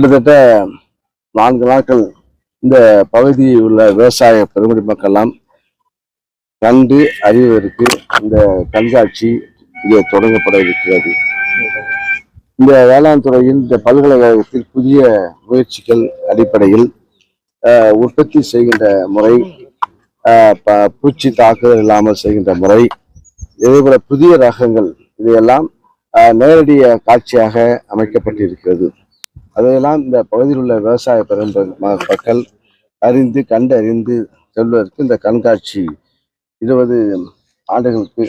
கிட்டத்தட்ட நான்கு நாட்கள் இந்த பகுதியில் உள்ள விவசாய பெருங்குடி மக்கள்லாம் கண்டு அறிவதற்கு இந்த கண்காட்சி இங்கே தொடங்கப்பட இருக்கிறது. இந்த வேளாண் துறையில் இந்த பல்கலைக்கழகத்தில் புதிய முயற்சிகள் அடிப்படையில் ஆஹ், உற்பத்தி செய்கின்ற முறை ஆஹ், ப- பூச்சி தாக்குதல் இல்லாமல் செய்கின்ற முறை இதேபோல புதிய ரகங்கள் இதையெல்லாம் நேரடிய காட்சியாக அமைக்கப்பட்டிருக்கிறது. அதையெல்லாம் இந்த பகுதியில் உள்ள விவசாய பெரும்ப மக்கள் அறிந்து கண்டறிந்து செல்வதற்கு இந்த கண்காட்சி இருபது ஆண்டுகளுக்கு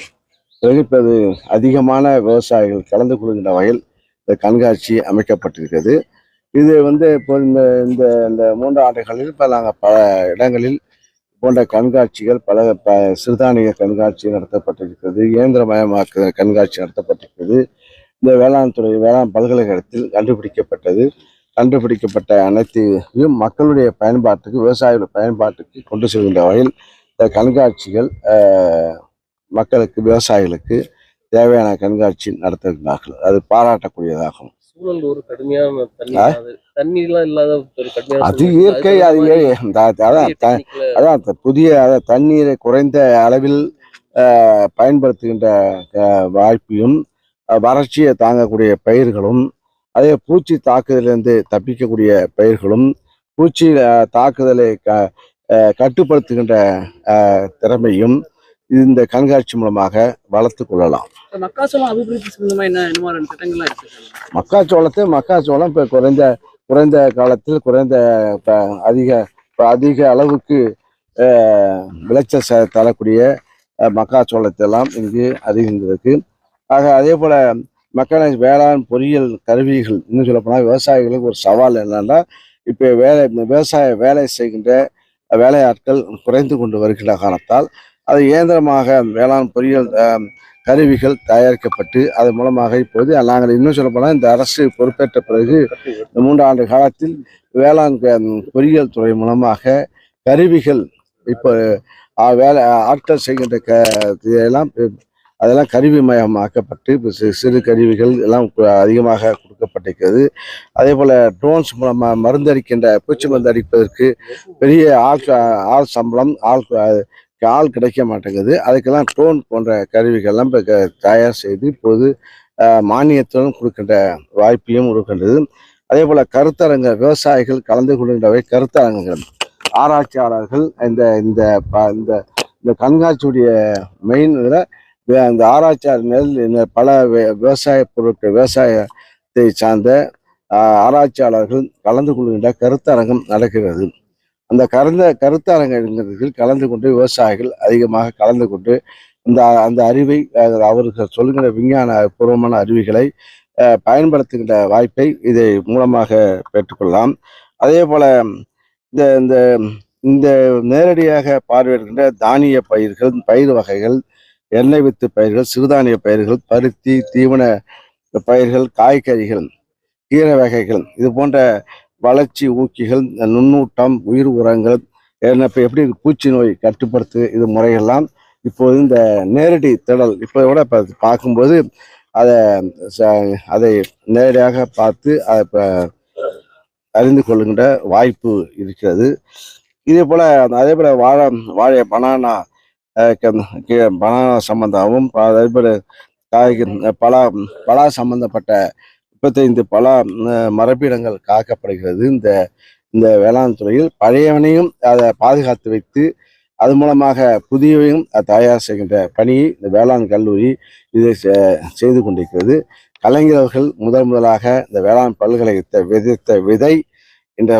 பிறகு அதிகமான விவசாயிகள் கலந்து கொள்கின்ற வகையில் இந்த கண்காட்சி அமைக்கப்பட்டிருக்கிறது. இது வந்து இப்போ இந்த இந்த இந்த மூன்று ஆண்டுகளில் இப்போ நாங்கள் பல இடங்களில் போன்ற கண்காட்சிகள் பல ப சிறுதானிய கண்காட்சி நடத்தப்பட்டிருக்கிறது இயந்திரமயமாக்க கண்காட்சி நடத்தப்பட்டிருக்கிறது. இந்த வேளாண் துறை வேளாண் பல்கலைக்கழகத்தில் கண்டுபிடிக்கப்பட்டது கண்டுபிடிக்கப்பட்ட அனைத்தையும் மக்களுடைய பயன்பாட்டுக்கு விவசாயிகள் பயன்பாட்டுக்கு கொண்டு செல்கின்ற வகையில் இந்த கண்காட்சிகள் மக்களுக்கு விவசாயிகளுக்கு தேவையான கண்காட்சி நடத்துகிறார்கள் அது பாராட்டக்கூடியதாகும் சூழல் ஒரு கடுமையான தண்ணி ஆ? இல்லாத- தண்ணீர்லாம் இல்லாத ஒரு கடுமையான அது. இயற்கை அது அதான் அதான் புதிய அதான் தண்ணீரை குறைந்த அளவில் பயன்படுத்துகின்ற வாய்ப்பையும் வறட்சியை தாங்கக்கூடிய பயிர்களும் அதே பூச்சி தாக்குதலிருந்து தப்பிக்கக்கூடிய பயிர்களும் பூச்சி தாக்குதலை க கட்டுப்படுத்துகின்ற திறமையும் இந்த கண்காட்சி மூலமாக வளர்த்து கொள்ளலாம். அபிவிருத்தி சம்பந்தமா என்ன திட்டங்கள்லாம் மக்காச்சோளத்தை மக்காச்சோளம் இப்போ குறைந்த குறைந்த காலத்தில் குறைந்த அதிக இப்ப அதிக அளவுக்கு விளைச்சல் தரக்கூடிய அஹ், மக்காச்சோளத்தை எல்லாம் இங்கு அறிகின்றது ஆக அதே போல் மக்கள் வேளாண் பொறியியல் கருவிகள் இன்னும் சொல்லப்போனால் விவசாயிகளுக்கு ஒரு சவால் என்னன்னா இப்போ வேலை விவசாய வேலை செய்கின்ற வேலையாட்கள் குறைந்து கொண்டு வருகின்ற காரணத்தால் அது இயந்திரமாக வேளாண் பொறியியல் கருவிகள் தயாரிக்கப்பட்டு அதன் மூலமாக இப்போது நாங்கள் இன்னும் சொல்லப்போனால் இந்த அரசு பொறுப்பேற்ற பிறகு இந்த மூன்று ஆண்டு காலத்தில் வேளாண் பொறியியல் துறை மூலமாக கருவிகள் இப்போ வேலை ஆட்கள் செய்கின்ற க இதையெல்லாம் அதெல்லாம் கருவிமயமாக்கப்பட்டு இப்போ சிறு சிறு கருவிகள் எல்லாம் அதிகமாக கொடுக்கப்பட்டிருக்கிறது. அதே போல் ட்ரோன்ஸ் மூலமாக மருந்தடிக்கின்ற பூச்சி மருந்து அடிப்பதற்கு பெரிய ஆள் ஆள் சம்பளம் ஆள் ஆள் கிடைக்க மாட்டேங்குது. அதுக்கெல்லாம் ட்ரோன் போன்ற கருவிகள்லாம் இப்போ தயார் செய்து இப்போது மானியத்துடன் கொடுக்கின்ற வாய்ப்பையும் கொடுக்கின்றது. அதே போல் கருத்தரங்க விவசாயிகள் கலந்து கொள்கின்றவை கருத்தரங்குகள். ஆராய்ச்சியாளர்கள் இந்த இந்த இந்த இந்த கண்காட்சியுடைய மெயின் இதில் அந்த ஆராய்ச்சியாளர் மேல் இந்த பல வி- விவசாய பொருட்கள் விவசாயத்தை சார்ந்த ஆராய்ச்சியாளர்கள் கலந்து கொள்கின்ற கருத்தரங்கம் நடக்கிறது. அந்த கருந்த கருத்தரங்கத்தில் கலந்து கொண்டு விவசாயிகள் அதிகமாக கலந்து கொண்டு இந்த அந்த அறிவை அவர்கள் சொல்லுகிற விஞ்ஞான பூர்வமான அறிவுகளை பயன்படுத்துகின்ற வாய்ப்பை இதை மூலமாக பெற்றுக்கொள்ளலாம். அதே போல் இந்த இந்த இந்த நேரடியாக பார்வையிடுகின்ற தானிய பயிர்கள் பயிர் வகைகள் எண்ணெய் வித்து பயிர்கள் சிறுதானிய பயிர்கள் பருத்தி தீவன பயிர்கள் காய்கறிகள் கீரை வகைகள் இது போன்ற வளர்ச்சி ஊக்கிகள் இந்த நுண்ணூட்டம் உயிர் உரங்கள் என்ன இப்போ எப்படி பூச்சி நோய் கட்டுப்படுத்து இது முறையெல்லாம் இப்போது இந்த நேரடி திடல் இப்போ கூட இப்போ பார்க்கும்போது அதை ச- அதை நேரடியாக பார்த்து அதை இப்போ அறிந்து கொள்ளுகின்ற வாய்ப்பு இருக்கிறது. இதே போல் அதே போல் வாழை வாழை பனானா அஹ், பனானா சம்பந்தமாகவும் ப- அதே காய்கறி பலா பலா சம்பந்தப்பட்ட முப்பத்தைந்து பலா அஹ், மரபிடங்கள் காக்கப்படுகிறது. இந்த இந்த வேளாண் துறையில் பழையவனையும் அதை பாதுகாத்து வைத்து அது மூலமாக புதியவையும் தயார் செய்கின்ற பணியை இந்த வேளாண் கல்லூரி இதை செ- செய்து கொண்டிருக்கிறது. கலைஞர்கள் முதல் முதலாக இந்த வேளாண் பல்கலை விதைத்த விதை என்ற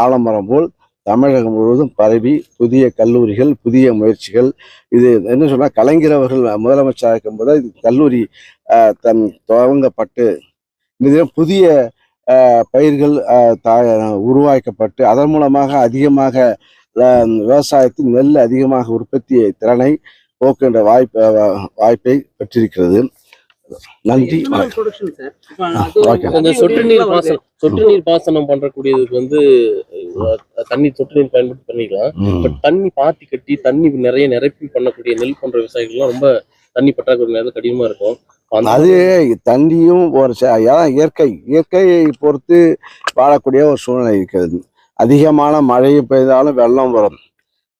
ஆலமரம் போல் தமிழகம் முழுவதும் பரவி புதிய கல்லூரிகள் புதிய முயற்சிகள். இது என்ன சொன்னால் கலைஞர் அவர்கள் முதலமைச்சராக இருக்கும்போது இது கல்லூரி தன் துவங்கப்பட்டு இது புதிய பயிர்கள் தா- உருவாக்கப்பட்டு அதன் மூலமாக அதிகமாக விவசாயத்தில் நெல் அதிகமாக உற்பத்தி திறனை போக்குகின்ற வாய்ப்பு வாய்ப்பை பெற்றிருக்கிறது. நன்றி. அந்த சொட்டு நீர் பாசனம் சொட்டு நீர் பாசனம் பண்றக்கூடியதுக்கு வந்து தண்ணி சொட்டு நீர் பயன்படுத்தி பண்ணிக்கலாம். பட் தண்ணி பாத்தி கட்டி தண்ணி நிறைய நிரப்பி பண்ணக்கூடிய நெல் போன்ற விவசாயிகள்லாம் ரொம்ப தண்ணி பற்றாக்குறை நேரத்தில் கடினமா இருக்கும். அது தண்ணியும் ஒரு இயற்கை இயற்கையை பொறுத்து வாழக்கூடிய ஒரு சூழ்நிலை இருக்கிறது அதிகமான மழை பெய்தாலும் வெள்ளம் வரும்.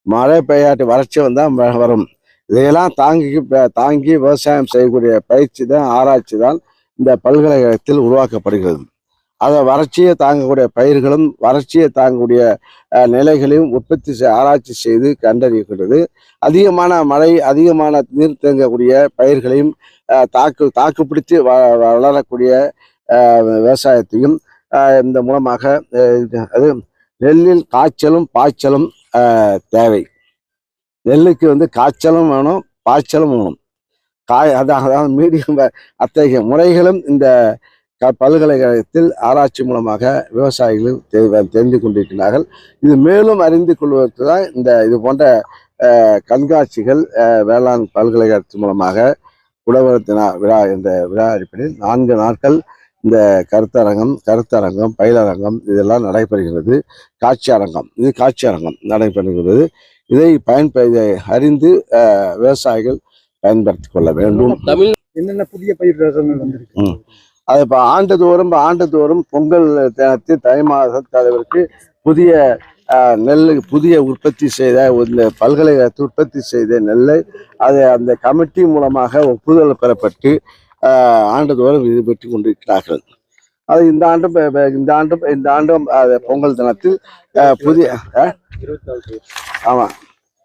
மழை பெய்யாட்டி வறட்சி வந்தால் வரும். இதையெல்லாம் தாங்கி தாங்கி விவசாயம் செய்யக்கூடிய பயிற்சி தான் ஆராய்ச்சி தான் இந்த பல்கலைக்கழகத்தில் உருவாக்கப்படுகிறது. அதை வறட்சியை தாங்கக்கூடிய பயிர்களும் வறட்சியை தாங்கக்கூடிய நிலைகளையும் உற்பத்தி ஆராய்ச்சி செய்து கண்டறியப்படுகிறது அதிகமான மழை அதிகமான நீர் தேங்கக்கூடிய பயிர்களையும் தாக்கு தாக்குப்பிடித்து வ வளரக்கூடிய விவசாயத்தையும் இந்த மூலமாக அது நெல்லில் காய்ச்சலும் பாய்ச்சலும் தேவை. நெல்லுக்கு வந்து காய்ச்சலும் வேணும் பாய்ச்சலும் வேணும். காய் அதான் அதாவது மீடியம் அத்தகைய முறைகளும் இந்த க- பல்கலைக்கழகத்தில் ஆராய்ச்சி மூலமாக விவசாயிகளும் தெரிந்து கொண்டிருக்கிறார்கள். இது மேலும் அறிந்து கொள்வதற்கு தான் இந்த இது போன்ற கண்காட்சிகள் வேளாண் பல்கலைக்கழகத்தின் மூலமாக உழவர் தின விழா என்ற விழா அடிப்படையில் நான்கு நாட்கள் இந்த கருத்தரங்கம் கருத்தரங்கம் பயிலரங்கம் இதெல்லாம் நடைபெறுகிறது. காட்சி அரங்கம் இது காட்சி அரங்கம் நடைபெறுகிறது. இதை பயன்ப இதை அறிந்து விவசாயிகள் பயன்படுத்திக் கொள்ள வேண்டும். தமிழ் என்னென்ன புதிய பயிர் ரகங்கள் வந்திருக்கு? அது இப்போ ஆண்டுதோறும் ஆண்டுதோறும் பொங்கல் தினத்தில் தை மாத தலைவருக்கு புதிய நெல் புதிய உற்பத்தி செய்த இந்த பல்கலைக்கழகத்தில் உற்பத்தி செய்த நெல்லை அது அந்த கமிட்டி மூலமாக ஒப்புதல் பெறப்பட்டு ஆண்டுதோறும் இது பெற்று கொண்டிருக்கிறார்கள். அது இந்த ஆண்டும் இந்த ஆண்டும் இந்த ஆண்டும் பொங்கல் தினத்தில் புதிய ஆமாம்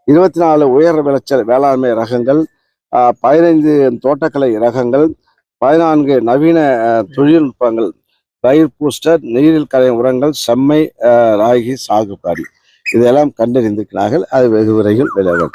இருபத்தி நாலு உயர் விளைச்சல் வேளாண்மை ரகங்கள் பதினைந்து தோட்டக்கலை ரகங்கள் பதினான்கு நவீன தொழில்நுட்பங்கள் பயிர் பூஸ்டர் நீரில் கரையும் உரங்கள் செம்மை ராகி சாகுபடி. இதெல்லாம் கண்டறிந்திருக்கிறார்கள். அது வெகு விரைவில் விளையாடும்